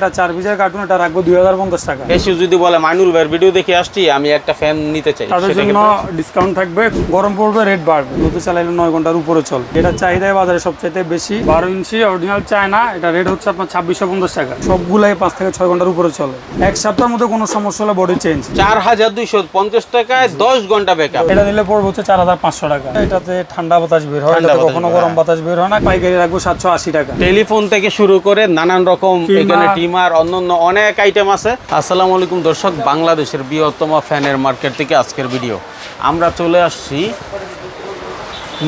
এটা চার পিসের কার্টুন এটা রাখব দুই হাজার পঞ্চাশ টাকা। এসে যদি বলে মাইনুল ভাইয়ের ভিডিও দেখে আসছি আমি একটা ফ্যান নিতে চাই তাদের জন্য ডিসকাউন্ট থাকবে গরম পড়বে রেট বাড়বে। নতুন চালাইলে নয় ঘণ্টার উপরে চল। এটা চাহিদায় বাজারে সবচাইতে বেশি। বারো ইঞ্চি অরিজিনাল চায়না এটা রেট হচ্ছে আপনার ছাব্বিশশো পঞ্চাশ টাকা। সবগুলাই পাঁচ থেকে ছয় ঘণ্টার উপরে চলে। এক সপ্তাহের মধ্যে কোনো সমস্যা হলে বডি চেঞ্জ চার হাজার দুইশো পঞ্চাশ টাকায় দশ ঘণ্টা ব্যাকআপ এটা নিলে পড়বে হচ্ছে চার হাজার পাঁচশো টাকা। এটাতে ঠান্ডা বাতাস বের হয় কখনো গরম বাতাস বের হয় না। পাইকারি রাখব সাতশো আশি টাকা। টেলিফোন থেকে শুরু করে নানান রকম। এখানে টিমার অন্যান্য অনেক আইটেম আছে। আসসালামু আলাইকুম দর্শক বাংলাদেশের বৃহত্তম ফ্যানের মার্কেট থেকে আজকের ভিডিও। আমরা চলে আসছি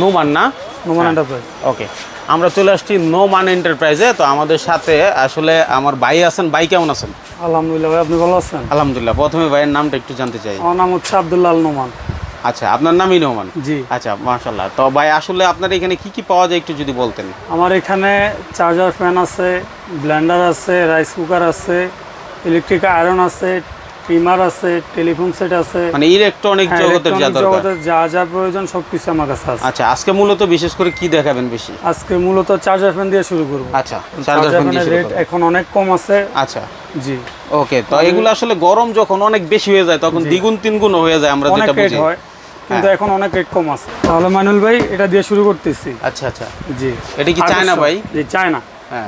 নোমান না নোমান এন্টারপ্রাইজ ওকে আমরা চলে আসছি নো মান এন্টারপ্রাইজে তো আমাদের সাথে আসলে আমার ভাই আছেন। ভাই কেমন আছেন? আলহামদুলিল্লাহ ভাই আপনি ভালো আছেন? আলহামদুলিল্লাহ। প্রথমে ভাইয়ের নামটা একটু জানতে চাই। আমার নাম হচ্ছে আব্দুল্লাহ নোমান। আচ্ছা আপনার নামই নোমান? জি। আচ্ছা মাশাল্লাহ তো ভাই আসলে আপনার এখানে কি কি পাওয়া যায় একটু যদি বলতেন? আমার এখানে চার্জার ফ্যান আছে ব্লেন্ডার আছে রাইস কুকার আছে ইলেকট্রিক আয়রন আছে ট্রিমার আছে টেলিফোন সেট আছে। মানে ইলেকট্রনিক হ্যাঁ, জগতের যা দরকার জগতের যা যা প্রয়োজন সব কিছু আমার কাছে আছে। আচ্ছা আজকে মূলত বিশেষ করে কি দেখাবেন বেশি? আজকে মূলত চার্জার ফ্যান দিয়ে শুরু করব। আচ্ছা চার্জার ফ্যান দিয়ে রেট এখন অনেক কম আছে। আচ্ছা। জি। ওকে তো এগুলো আসলে গরম যখন অনেক বেশি হয়ে যায় তখন দ্বিগুণ তিনগুণ হয়ে যায় আমরা যেটা বুঝি। হয়। কিন্তু হ্যাঁ। এখন অনেক রেট কম আছে তাহলে মানুল ভাই এটা দিয়ে শুরু করতেছি আচ্ছা আচ্ছা জি এটা কি চায়না ভাই? জি চায়না।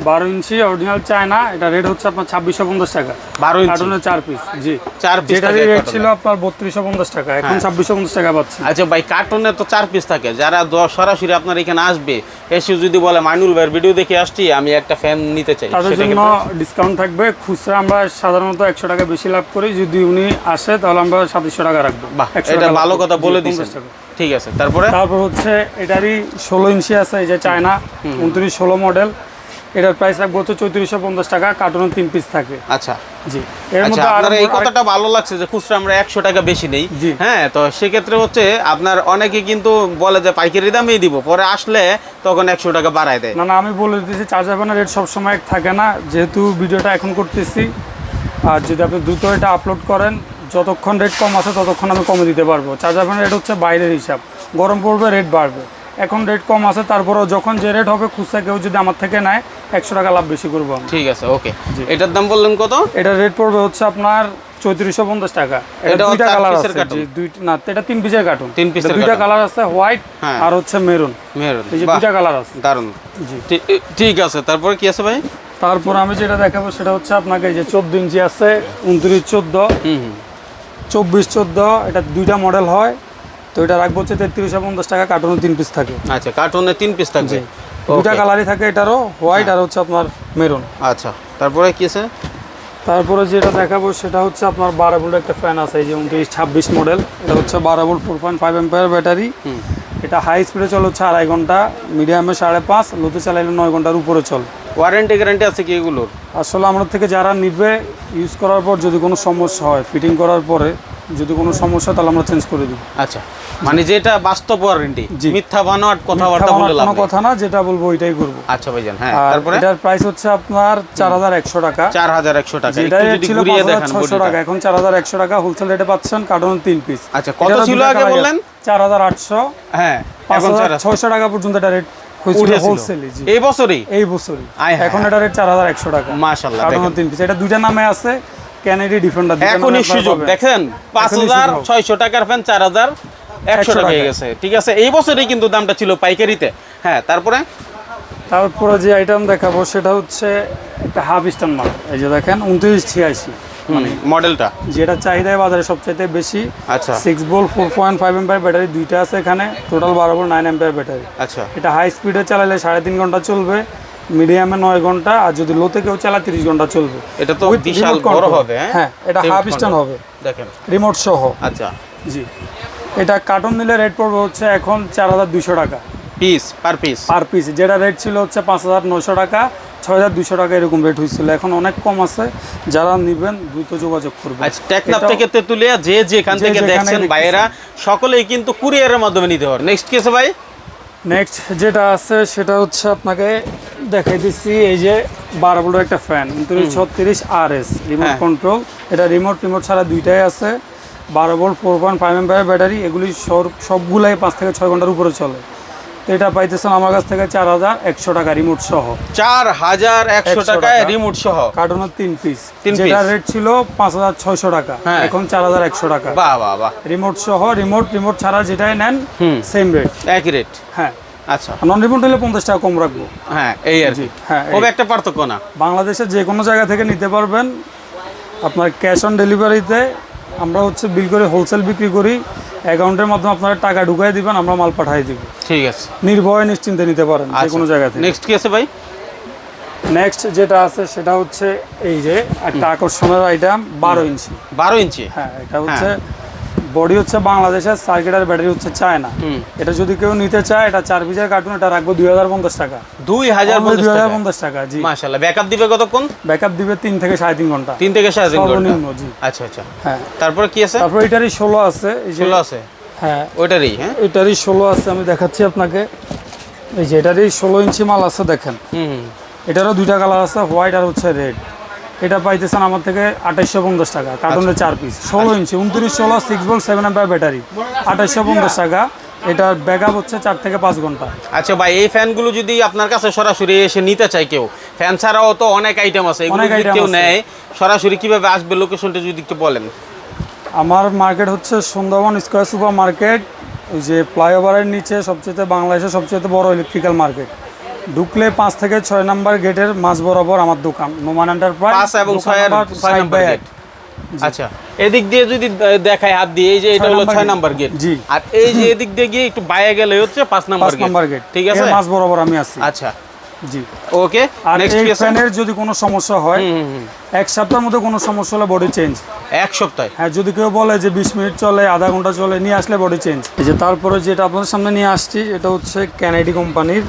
বারো ইঞ্চি অরিজিনাল চায়না এটা রেট হচ্ছে আপনার ছাব্বিশশো পঞ্চাশ টাকা। বারো ইঞ্চি। কার্টুনের চার পিস জি। চার পিস যেটা রেট ছিল আপনার বত্রিশশো পঞ্চাশ টাকা এখন হ্যাঁ। ছাব্বিশশো পঞ্চাশ টাকা পাচ্ছি। আচ্ছা ভাই কার্টুনে তো চার পিস থাকে। যারা সরাসরি আপনার এখানে আসবে এসে যদি বলে মাইনুল ভাইয়ের ভিডিও দেখে আসছি আমি একটা ফ্যান নিতে চাই তাদের জন্য ডিসকাউন্ট থাকবে। খুচরা আমরা সাধারণত একশো টাকা বেশি লাভ করি। যদি উনি আসে তাহলে আমরা সাতশো টাকা রাখব। এটা ভালো কথা বলে 50 দিচ্ছেন টাকা। ঠিক আছে তারপরে? তারপর হচ্ছে এটারই ষোলো ইঞ্চি আছে এই যে চায়না উনত্রিশ ষোলো মডেল এটার প্রাইস রাখব হচ্ছে চৌত্রিশশো পঞ্চাশ টাকা কার্টুন তিন পিস থাকে আচ্ছা। জি এর আচ্ছা মধ্যে আপনার এই কথাটা ভালো লাগছে যে খুচরা আমরা একশো টাকা বেশি নেই। হ্যাঁ তো সেক্ষেত্রে হচ্ছে আপনার অনেকে কিন্তু বলে যে পাইকারি দামেই দিব পরে আসলে তখন একশো টাকা বাড়ায় দেয়। না না আমি বলে দিতেছি চার্জার ফ্যানের রেট সবসময় এক থাকে না। যেহেতু ভিডিওটা এখন করতেছি আর যদি আপনি দ্রুত এটা আপলোড করেন যতক্ষণ রেট কম আছে ততক্ষণ আমি কমে দিতে পারব। চার্জার ফ্যানের রেট হচ্ছে বাইরের হিসাব। গরম পড়বে রেট বাড়বে। এখন রেট কম আছে তারপরেও যখন যে রেট হবে খুচরা কেউ যদি আমার থেকে নেয় একশো টাকা লাভ বেশি করব ঠিক আছে ওকে এটার দাম বললেন কত? এটার রেট পড়বে হচ্ছে আপনার চৌত্রিশশো পঞ্চাশ টাকা। এটা দুইটা কালার আছে। দুই না এটা তিন পিসের কার্টুন তিন পিসের দুইটা কালার আছে হোয়াইট হ্যাঁ। আর হচ্ছে মেরুন মেরুন এই যে দুইটা কালার আছে। দারুণ। জি। ঠিক- আছে তারপরে কি আছে ভাই? তারপর আমি যেটা দেখাবো সেটা হচ্ছে আপনাকে এই যে চোদ্দ ইঞ্চি আছে উনত্রিশ চোদ্দ। চব্বিশ চোদ্দ এটা দুইটা মডেল হয়। তো এটা রাখব হচ্ছে তেত্রিশ তেত্রিশশো পঞ্চাশ টাকা কার্টুনে তিন পিস থাকে। আচ্ছা কার্টুনে তিন পিস থাকবে। দুটা কালারই থাকে এটারও হোয়াইট আর হচ্ছে আপনার মেরুন আচ্ছা তারপরে কি আছে? তারপরে যেটা দেখাবো সেটা হচ্ছে আপনার বারো ভোল্ট একটা ফ্যান আছে এই যে উনত্রিশ ছাব্বিশ মডেল এটা হচ্ছে বারো volt four point five ampere battery এটা হাই স্পিডে চলে হচ্ছে আড়াই ঘণ্টা মিডিয়ামে সাড়ে পাঁচ লোতে চালাইলে নয় ঘণ্টার উপরে চল। ওয়ারেন্টি গ্যারান্টি আছে কি এগুলোর? আসলে আমাদের থেকে যারা নিবে ইউজ করার পর যদি কোনো সমস্যা হয় ফিটিং করার পরে যদি কোনো সমস্যা তাহলে আমরা চেঞ্জ করে দিই আচ্ছা মানে যেটা বাস্তব ওয়ারেন্টি। মিথ্যা বানোয়াট কথাবার্তা বলে লাভ কথা না যেটা বলব ওইটাই করব। আচ্ছা ভাইজান হ্যাঁ তারপরে? এটার প্রাইস হচ্ছে আপনার চার হাজার একশো টাকা। চার হাজার একশো টাকা যেটা একটু যদি ছিল ঘুরিয়ে পাঁচ হাজার দেখান ছশো বডিটা। টাকা এখন চার হাজার একশো টাকা হোলসেল রেটে পাচ্ছেন কার্টন তিন পিস আচ্ছা, কত ছিল আগে বললেন? চার হাজার আটশো হ্যাঁ পাঁচ এখন চার হাজার। ছয়শো টাকা পর্যন্ত এটা রেট এই বছরই? এই বছরই। এখন এটা রেট চার হাজার একশো টাকা। তিন পিস এটা দুইটা নামে আছে ক্যানেডি ডিফেন্ডার এখনই সুযোগ দেখেন পাঁচ হাজার ছয়শো টাকার ফ্যান চার হাজার একশো টাকা হয়ে গেছে। ঠিক আছে এই বছরই কিন্তু দামটা ছিল পাইকারিতে। হ্যাঁ তারপরে? তারপরে যে আইটেম দেখাবো সেটা হচ্ছে একটা হাফ স্টান মাল এই যে দেখেন উনত্রিশ ছিয়াশি। মানে মডেলটা যেটা চাহিদায় বাজারে সবচাইতে বেশি। আচ্ছা। সিক্স বোল four point five ampere battery দুইটা আছে এখানে। টোটাল বারো বোল নাইন এম্পায়ার ব্যাটারি আচ্ছা। এটা হাই স্পিডে চালালে সাড়ে তিন ঘণ্টা চলবে। মিডিয়ামে নয় ঘণ্টা আর যদি লোতে কেউ চালায় তিরিশ ঘণ্টা চলবে। এটা তো বিশাল বড় হবে হ্যাঁ? হ্যাঁ এটা হাফ control। হবে। দেখেন। রিমোট সহ। আচ্ছা। জি। এটা কার্টন নিলে রেট পড়বে হচ্ছে এখন চার হাজার দুইশো টাকা। Piece per piece per piece যেটা রেট ছিল হচ্ছে পাঁচ হাজার নশো টাকা ছয় হাজার দুশো টাকা এরকম রেট হয়েছিল। এখন অনেক কম আছে। যারা নেবেন দ্রুত যোগাযোগ করবেন। আচ্ছা টেকনাফ থেকে তেতুলিয়া যে যেখান থেকে দেখছেন। ভাইয়েরা সকলেই কিন্তু কুরিয়ারের মাধ্যমে নিতে পারে নেক্সট কি আছে ভাই? নেক্সট যেটা আছে সেটা হচ্ছে আপনাকে দেখাই দিচ্ছি এই যে বারো ভোল্টের একটা ফ্যান উনত্রিশ ছত্রিশ আর এস রিমোট। কন্ট্রোল এটা রিমোট রিমোট ছাড়া দুইটাই আছে। বারো volt four point five ampere battery এগুলি সবগুলাই পাঁচ থেকে ছয় ঘণ্টার উপরে চলে। তো এটা পাইতেছেন আমার কাছ থেকে চার হাজার একশো টাকা রিমোট সহ। চার হাজার একশো টাকায় টাকা। রিমোট সহ। কার্টুনের তিন পিস যেটা রেট ছিল পাঁচ হাজার ছয়শো টাকা। হ্যাঁ। এখন চার হাজার একশো টাকা। বাহ বাহ বাহ। রিমোট সহ রিমোট রিমোট ছাড়া যেটাই নেন সেম রেট একই রেট হ্যাঁ। আচ্ছা। নন রিমোট হলে পঞ্চাশ টাকা কম রাখব। হ্যাঁ এই আর কি। হ্যাঁ। খুব একটা পার্থক্য না। বাংলাদেশের যে কোনো জায়গা থেকে নিতে পারবেন। আপনার ক্যাশ অন ডেলিভারিতে আমরা হচ্ছে বিল করে হোলসেল বিক্রি করি। অ্যাকাউন্টের মাধ্যমে আপনারা টাকা ঢুকাই দিবেন আমরা মাল পাঠিয়ে দিব। ঠিক আছে। নির্ভয়ে নিশ্চিন্তে নিতে পারেন যে কোনো জায়গা থেকে। নেক্সট কি আছে ভাই? নেক্সট যেটা আছে সেটা হচ্ছে এই যে একটা আকর্ষণের আইটেম বারো ইঞ্চি। বারো ইঞ্চি? হ্যাঁ এটা হচ্ছে বডি হচ্ছে বাংলাদেশের সার্কিটার ব্যাটারি হচ্ছে চায়না। এটা যদি কেউ নিতে চায় এটা চার পিসের কার্টুন এটা রাখব দুই হাজার পঞ্চাশ টাকা। দুই হাজার দুই হাজার পঞ্চাশ টাকা জি। মাশাল্লাহ ব্যাকআপ দিবে কতক্ষণ? ব্যাকআপ দিবে তিন থেকে সাড়ে তিন ঘণ্টা। তিন থেকে সাড়ে তিন ঘণ্টা। জি। আচ্ছা আচ্ছা। হ্যাঁ। তারপরে কি আছে? তারপর এটারই ষোলো আছে ষোলো আছে। হ্যাঁ। ওইটারই হ্যাঁ? এটারই ষোলো আছে আমি দেখাচ্ছি আপনাকে। এই যে এটারই ষোলো ইঞ্চি মাল আছে দেখেন। এটারও দুইটা কালার আছে হোয়াইট আর হচ্ছে রেড এটা পাইতেছেন আমার থেকে আঠাইশশো পঞ্চাশ টাকা। কার্টুনের চার পিস ষোলো ইঞ্চি উনত্রিশ ষোলো six volt seven ampere battery আঠাইশশো পঞ্চাশ টাকা। এটার ব্যাকআপ হচ্ছে চার থেকে পাঁচ ঘণ্টা। আচ্ছা ভাই এই ফ্যানগুলো যদি আপনার কাছে সরাসরি এসে নিতে চায় কেউ ফ্যান ছাড়াও তো অনেক আইটেম আছে এগুলো অনেক যদি item কেউ নেয় সরাসরি কীভাবে আসবে? লোকেশনটা যদি একটু বলেন। আমার মার্কেট হচ্ছে সুন্দরবন স্কোয়ার সুপার মার্কেট ওই যে ফ্লাইওভারের নিচে সবচেয়ে বাংলাদেশের সবচেয়ে বড় ইলেকট্রিক্যাল মার্কেট ঢুকলে পাঁচ থেকে ছয় নাম্বার গেটের মাঝ বরাবর আমার দোকান নোমান এন্টারপ্রাইজ পাঁচ এবং ছয় নাম্বার গেট আচ্ছা এদিক দিয়ে যদি দেখায় হাত দিয়ে এই যে এটা ছয় হলো নাম্বার ছয় নাম্বার গেট জি। আর এই যে এদিক দিয়ে গিয়ে একটু বাইরে গেলে হচ্ছে পাঁচ নাম্বার পাঁচ নাম্বার গেট ঠিক আছে? মাঝ বরাবর আমি আছি। আচ্ছা জি। ওকে আর নেক্সট এই ফ্যানের যদি কোনো সমস্যা হয়। এক সপ্তাহের মধ্যে কোনো সমস্যা হলে বডি চেঞ্জ এক সপ্তাহে? হ্যাঁ যদি কেউ বলে যে বিশ মিনিট চলে আধা ঘণ্টা চলে নিয়ে আসলে বডি চেঞ্জ এই যে তারপরে যেটা আপনাদের সামনে নিয়ে আসছি এটা হচ্ছে ক্যানেডি কোম্পানির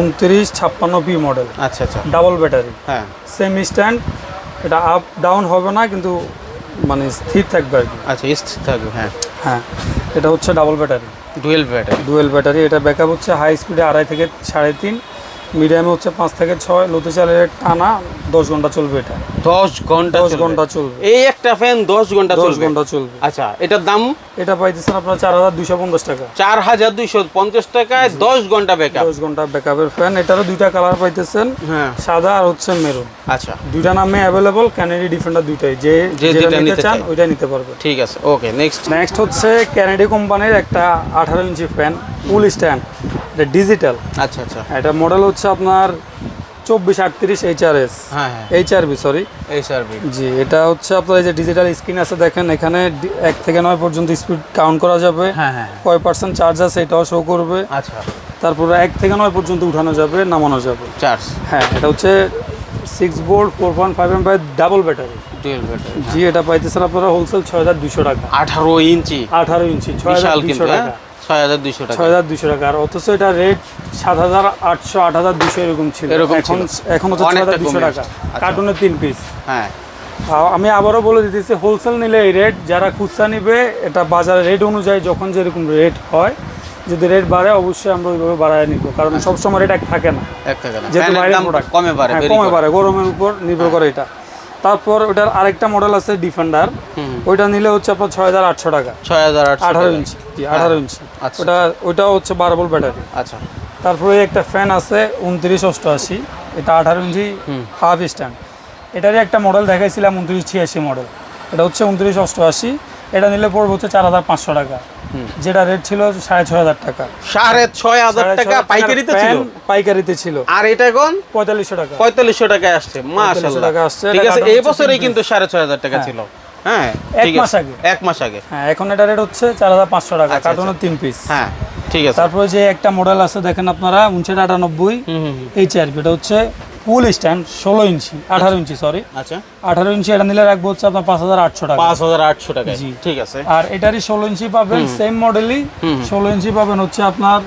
উনত্রিশ ছাপ্পান্ন পি মডেল আচ্ছা আচ্ছা। ডাবল ব্যাটারি হ্যাঁ। সেম স্ট্যান্ড এটা আপ ডাউন হবে না কিন্তু মানে স্থির থাকবে আর কি। আচ্ছা স্থির থাকবে হ্যাঁ। হ্যাঁ এটা হচ্ছে double battery dual battery dual battery এটা ব্যাকআপ হচ্ছে হাই স্পিডে আড়াই থেকে সাড়ে তিন। মিডিয়ামে হচ্ছে পাঁচ থেকে ছয় লোতে চালের টানা দশ ঘণ্টা চলবে এটা। দশ ঘণ্টা দশ। ঘণ্টা চলবে। এই একটা ফ্যান দশ ঘণ্টা দশ ঘণ্টা চলবে। আচ্ছা এটার দাম? এটা পাইতেছেন আপনার চার হাজার দুইশো পঞ্চাশ টাকা। চার হাজার দুইশো পঞ্চাশ টাকায় দশ ঘণ্টা ব্যাকআপ দশ ঘণ্টা ব্যাকআপের ফ্যান এটারও দুইটা কালার পাইতেছেন। হ্যাঁ। সাদা আর হচ্ছে মেরুন আচ্ছা। দুইটা নামে অ্যাভেলেবল ক্যানেডি ডিফেন্ডার দুইটাই। যে যেটা নিতে চান। ওইটা নিতে পারবে। ঠিক আছে ওকে নেক্সট নেক্সট হচ্ছে ক্যানেডি কোম্পানির একটা আঠারো ইঞ্চি ফ্যান ফুল স্ট্যান্ড এটা ডিজিটাল আচ্ছা আচ্ছা। এটা মডেল হচ্ছে আপনার চব্বিশ আটত্রিশ এইচ আর এস হ্যাঁ হ্যাঁ। এইচ আর বি সরি এই সার্ভি জি এটা হচ্ছে আপনার এই যে ডিজিটাল স্ক্রিন আছে দেখেন এখানে এক থেকে নয় পর্যন্ত স্পিড কাউন্ট করা যাবে। হ্যাঁ হ্যাঁ কয় পার্সেন্ট চার্জ আছে এটাও শো করবে। আচ্ছা। তারপরে এক থেকে নয় পর্যন্ত উঠানো যাবে নামানো যাবে। চার্জ হ্যাঁ এটা হচ্ছে six volt four point five amp double battery জি এটা পাইতেছেন আপনারা হোলসেল ছয় হাজার দুশো টাকা। আঠারো ইঞ্চি। আঠারো ইঞ্চি ছয় হাজার দুশো হ্যাঁ? টাকা। ছয় হাজার দুইশো টাকা। ছয় হাজার দুশো টাকা। আর অথচ এটা রেট সাত হাজার আটশো আট হাজার দুশো এরকম ছিল। এরকম এখন এখন হচ্ছে ছয় হাজার দুশো টাকা। আচ্ছা। কার্টুনের তিন পিস হ্যাঁ। আমি আবারও বলে দিতেছি হোলসেল নিলে এই রেট যারা খুচরা নিবে এটা বাজার রেট অনুযায়ী যখন যেরকম রেট হয় যদি রেট বাড়ে অবশ্যই আমরা ওইভাবে বাড়ায় নিব। কারণ সবসময় রেট এক থাকে না। এক টাকা না। যেহেতু বাইরের প্রোডাক্ট কমে পারে হ্যাঁ, কমে good. গরমের উপর নির্ভর করে এটা। তারপর ওটার আরেকটা মডেল আছে ডিফেন্ডার। ওইটা নিলে হচ্ছে আপনার ছয় হাজার আটশো টাকা। ছয় হাজার আঠারো ইঞ্চি জি আঠারো ইঞ্চি। আচ্ছা। ওটা ওইটাও হচ্ছে বারবল ব্যাটারি। আচ্ছা। তারপরে একটা ফ্যান আছে উনত্রিশ অষ্টআশি এটা আঠারো ইঞ্চি হাফ স্ট্যান্ড। এটারই একটা মডেল দেখাইছিলাম উনত্রিশ ছিয়াশি মডেল। এটা হচ্ছে উনত্রিশ অষ্টআশি এটা নিলে পড়বে হচ্ছে চার হাজার পাঁচশো টাকা। যেটা রেট ছিল সাড়ে ছয় হাজার টাকা। সাড়ে ছয় হাজার টাকা পাইকারিতে ছিল? পাইকারিতে ছিল। আর এটা এখন পঁয়তাল্লিশশো টাকা। পঁয়তাল্লিশশো টাকায় আসছে মাশাআল্লাহ। টাকা আসছে, ঠিক আছে এই বছরেই কিন্তু সাড়ে ছয় হাজার টাকা ছিল। হ্যাঁ এক মাস আগে। এক মাস আগে। হ্যাঁ এখন এটা রেট হচ্ছে চার হাজার পাঁচশো টাকা আচ্ছা, তিন পিস হ্যাঁ ঠিক আছে। তারপরে যে একটা মডেল আছে দেখেন আপনারা উনষাট আটানব্বই এটা হচ্ছে ফুল স্ট্যান্ড ষোলো ইঞ্চি আঠারো ইঞ্চি সরি আচ্ছা। আঠারো ইঞ্চি এটা নিলে রাখব হচ্ছে আপনার পাঁচ হাজার আটশো টাকা। পাঁচ হাজার আটশো টাকায়। জি। ঠিক আছে। আর এটারই ষোলো ইঞ্চি পাবেন সেম মডেলই ষোলো ইঞ্চি পাবেন হচ্ছে আপনার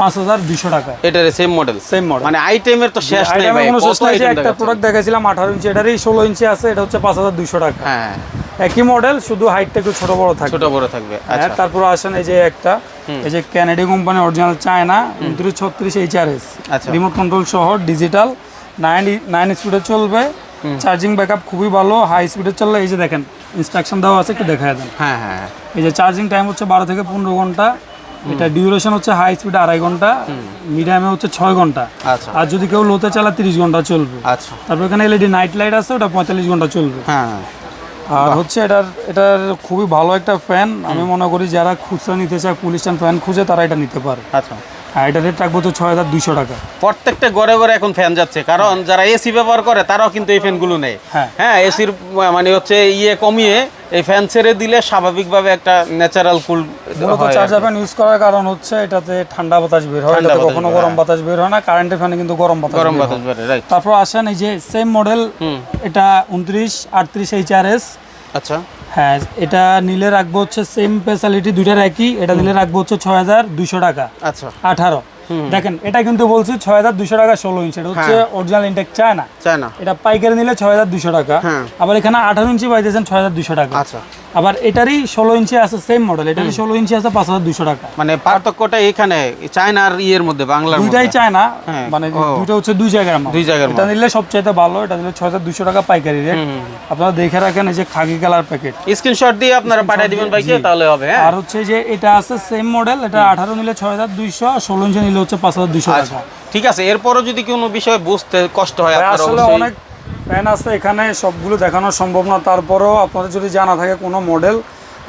পাঁচ হাজার দুশো টাকা। এটার সেম মডেল সেম মডেল মানে আইটেমের তো শেষ নেই কোনো শেষ নাই একটা প্রোডাক্ট দেখাইছিলাম আঠারো ইঞ্চি এটারই ষোলো ইঞ্চি আছে এটা হচ্ছে পাঁচ হাজার দুশো টাকা। হ্যাঁ। একই মডেল শুধু হাইটটা একটু ছোট বড় থাকে ছোট বড় থাকবে হ্যাঁ আচ্ছা। তারপর আসেন এই যে একটা এই যে ক্যানেডি কোম্পানি অরিজিনাল চায়না উনত্রিশ ছত্রিশ এইচ আর এস আচ্ছা। রিমোট কন্ট্রোল সহ ডিজিটাল নাইন নাইন স্পিডে চলবে। চার্জিং ব্যাকআপ খুবই ভালো হাই স্পিডে চললে এই যে দেখেন ইনস্ট্রাকশন দেওয়া আছে একটু দেখায় দেন। হ্যাঁ হ্যাঁ হ্যাঁ। এই যে চার্জিং টাইম হচ্ছে বারো থেকে পনেরো ঘণ্টা। এটা ডিউরেশন হচ্ছে হাই স্পিড আড়াই ঘণ্টা মিডিয়ামে হচ্ছে ছয় ঘণ্টা। আচ্ছা। আর যদি কেউ লোতে চালা তিরিশ ঘণ্টা চলবে। আচ্ছা। তারপর এখানে এলইডি নাইট লাইট আছে ওটা পঁয়তাল্লিশ ঘণ্টা চলবে। হ্যাঁ। আর হচ্ছে এটার এটার খুবই ভালো একটা ফ্যান আমি মনে করি যারা খুচরা নিতে চায় পুলিশ ফ্যান খুঁজে তারা এটা নিতে পারে। আচ্ছা। আর এটা রেট রাখব তো ছয় হাজার দুশো টাকা। প্রত্যেকটা ঘরে ঘরে এখন ফ্যান যাচ্ছে। কারণ যারা এসি ব্যবহার করে তারাও কিন্তু এই ফ্যানগুলো নেয়। হ্যাঁ। হ্যাঁ এসির মানে হচ্ছে ইয়ে কমিয়ে এই ফ্যান ছেড়ে দিলে স্বাভাবিকভাবে একটা ন্যাচারাল কুল মূলত চার্জার ফ্যান ইউজ করার কারণ হচ্ছে এটাতে ঠান্ডা বাতাস বের হয় এটাতে কখনো গরম বাতাস বের হয় না কারেন্টের ফ্যানে কিন্তু গরম বাতাস গরম বাতাস বের হয়। রাইট তারপর আসেন এই যে সেম মডেল এটা উনত্রিশ আটত্রিশ এইচ আর এস আচ্ছা। হ্যাঁ এটা নিলে রাখব হচ্ছে সেম স্পেশালিটি দুইটার একই এটা নিলে রাখব হচ্ছে ছয় হাজার দুশো টাকা। আচ্ছা। আঠারো। দেখেন এটা কিন্তু বলছি ছয় হাজার দুশো টাকা ষোলো ইঞ্চি। এটা হচ্ছে হ্যাঁ। অরিজিনাল ইনটেক চায় না চায় না এটা পাইকারি নিলে ছয় হাজার দুশো টাকা। হ্যাঁ। আবার এখানে আঠারো ইঞ্চি পাইতেছেন ছয় হাজার দুশো টাকা। আচ্ছা। আবার এটারই ষোলো ইঞ্চি আছে সেম মডেল এটারই ষোলো ইঞ্চি আছে পাঁচ হাজার দুশো টাকা। মানে পার্থক্যটা এখানে চায়নার ইয়ের মধ্যে বাংলার দুইটাই মধ্যে। চায় না হ্যাঁ, মানে ও। দুইটা হচ্ছে দুই জায়গার মাল। দুই জায়গার এটা নিলে সবচাইতে ভালো এটা নিলে ছয় হাজার দুশো টাকা পাইকারি রেট আপনারা দেখে রাখেন এই যে খাগি কালার প্যাকেট স্ক্রিনশট দিয়ে আপনারা পাঠিয়ে দিবেন ভাইকে তাহলে হবে হ্যাঁ। আর হচ্ছে যে এটা আছে সেম মডেল এটা আঠারো নিলে ছয় হাজার দুইশো ষোলো ইঞ্চি নিলে হচ্ছে পাঁচ হাজার দুইশো আচ্ছা টাকা। ঠিক আছে এরপরও যদি কোনো বিষয়ে বুঝতে কষ্ট হয় আপনারা আসলে অনেক ফ্যান আছে এখানে সবগুলো দেখানো সম্ভব না। তারপরও আপনাদের যদি জানা থাকে কোনো মডেল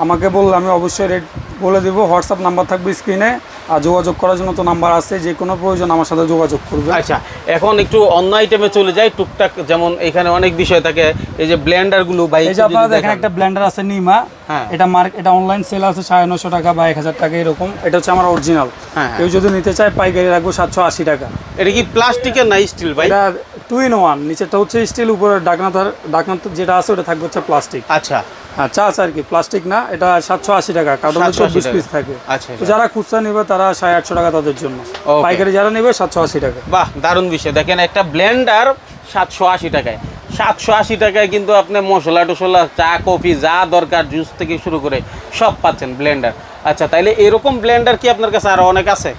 আমাকে বললে আমি অবশ্যই রেট বলে দিব। হোয়াটসঅ্যাপ নাম্বার থাকবে স্ক্রিনে আর যোগাযোগ করার জন্য তো নাম্বার আছে যে কোনো প্রয়োজন আমার সাথে যোগাযোগ করবে। আচ্ছা এখন একটু অন্য আইটেমে চলে যাই টুকটাক যেমন এখানে অনেক বিষয় থাকে এই যে ব্লেন্ডার বা এই যে আপনারা দেখেন একটা ব্লেন্ডার আছে নিমা হ্যাঁ। এটা মার্ক এটা অনলাইন সেল আছে সাড়ে নশো টাকা বা এক হাজার টাকা এরকম। এটা হচ্ছে আমার অরিজিনাল হ্যাঁ। কেউ যদি নিতে চায় পাইকারি রাখব সাতশো আশি টাকা। এটা কি প্লাস্টিকের না স্টিল ভাই? এটা টু ইন ওয়ান নিচেরটা হচ্ছে স্টিল উপরে ডাকনা ডাকনা যেটা আছে ওটা থাকবে হচ্ছে প্লাস্টিক। আচ্ছা। হ্যাঁ চার্জ আর কি প্লাস্টিক না এটা সাতশো আশি টাকা কার্টনে চব্বিশ পিস থাকে। আচ্ছা তো যারা খুচরা নেবে তারা সাড়ে আটশো টাকা তাদের জন্য। পাইকারি যারা নেবে সাতশো আশি টাকা। বাহ দারুণ বিষয়। দেখেন একটা ব্লেন্ডার সাতশো আশি টাকায়। সাতশো আশি টাকায় কিন্তু আপনি মশলা টসলা চা কফি যা দরকার জুস থেকে শুরু করে সব পাচ্ছেন ব্লেন্ডার। আচ্ছা তাইলে এরকম ব্লেন্ডার কি আপনার কাছে আরও অনেক আছে?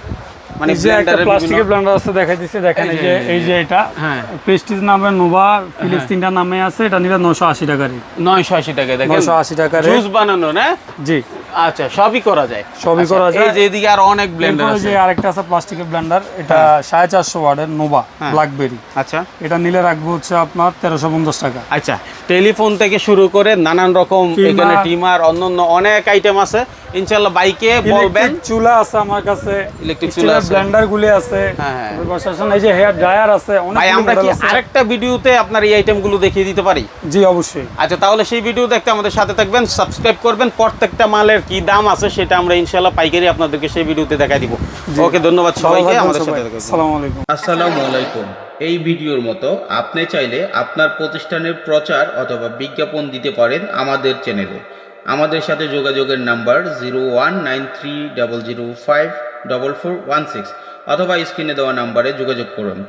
মানে প্লাস্টিকের ব্লেন্ডার আছে দেখাই দিচ্ছে দেখেন এই যে এই যে এটা। হ্যাঁ। প্রেস্টিজ নামে নোভা ফিলিপস তিনটা নামে আছে এটা নিলে নশো আশি টাকারই। নয়শো আশি টাকা দেখেন। নশো আশি টাকার জুস বানানো না? জি। আচ্ছা সবই করা যায়। সবই আচ্ছা, করা যায়। এই যে এদিকে আর অনেক ব্লেন্ডার আছে যে আরেকটা আছে প্লাস্টিকের ব্লেন্ডার এটা সাড়ে চারশো ওয়ার্ডের নোভা হ্যাঁ। ব্ল্যাকবেরি আচ্ছা। এটা নিলে রাখব হচ্ছে আপনার তেরোশো পঞ্চাশ টাকা। আচ্ছা টেলিফোন থেকে শুরু করে নানান রকম। এখানে টিমার অন্যান্য অনেক আইটেম আছে। ইনশাল্লাহ বাইকে বলবেন। চুলা আছে আমার কাছে। Electric চুলা। ব্লেন্ডার গুলি আছে। হ্যাঁ, হ্যাঁ। এই যে হেয়ার ড্রায়ার আছে অনেক ভাই আমরা কি। আরেকটা ভিডিওতে আপনার এই আইটেমগুলো দেখিয়ে দিতে পারি? জি অবশ্যই। আচ্ছা তাহলে সেই ভিডিও দেখতে আমাদের সাথে থাকবেন সাবস্ক্রাইব করবেন। প্রত্যেকটা মালের কি দাম আছে সেটা আমরা ইনশাল্লাহ পাইকারি আপনাদেরকে সেই ভিডিওতে দেখাই দিব। ওকে ধন্যবাদ সবাইকে আমাদের সাথে আসসালামু আলাইকুম। আসসালামু আলাইকুম। এই ভিডিওর মতো আপনি চাইলে আপনার প্রতিষ্ঠানের প্রচার অথবা বিজ্ঞাপন দিতে পারেন আমাদের চ্যানেলে। আমাদের সাথে যোগাযোগের number zero one nine three double zero five double four one six অথবা স্ক্রিনে দেওয়া নাম্বারে যোগাযোগ করুন।